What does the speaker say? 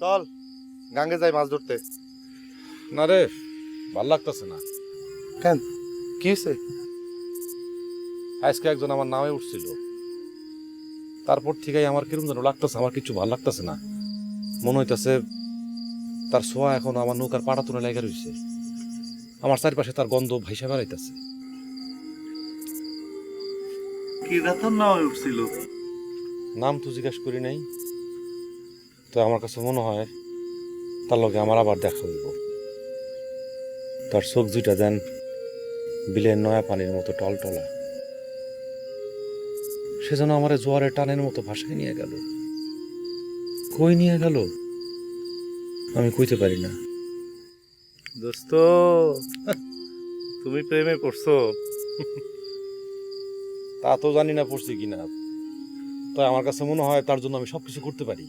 চল গাঙ্গে যাই মাছ ধরতে। না রে ভালো লাগতেছে না। কেন? কি হয়েছে আজকে একজন আমার নামে উঠছিল। তারপর থেকেই আমার কিরম যেন লাগতেছে আমার কিছু ভালো লাগতেছে না। মনে হইতেছে তার ছোঁয়া এখন আমার নৌকার পাটা তুলে লেগে রয়েছে আমার চারিপাশে তার গন্ধ ভাইসা বেড়াইতেছে। কি নামে উঠছিল? নাম তো জিজ্ঞাসা করি নাই। তো আমার কাছে মনে হয় তার লগে আমার আবার দেখা হইব। তার চোখ দুইটা দেন বিলের নয়া পানির মতো টলটলা। সে যেন আমার জোয়ারের টানের মতো ভাষায় নিয়ে গেল। কই নিয়ে গেল? আমি কইতে পারি না। দোস্ত তুমি প্রেমে পড়ছো। তা তো জানি না পড়ছি কিনা। তো আমার কাছে মনে হয় তার জন্য আমি সবকিছু করতে পারি।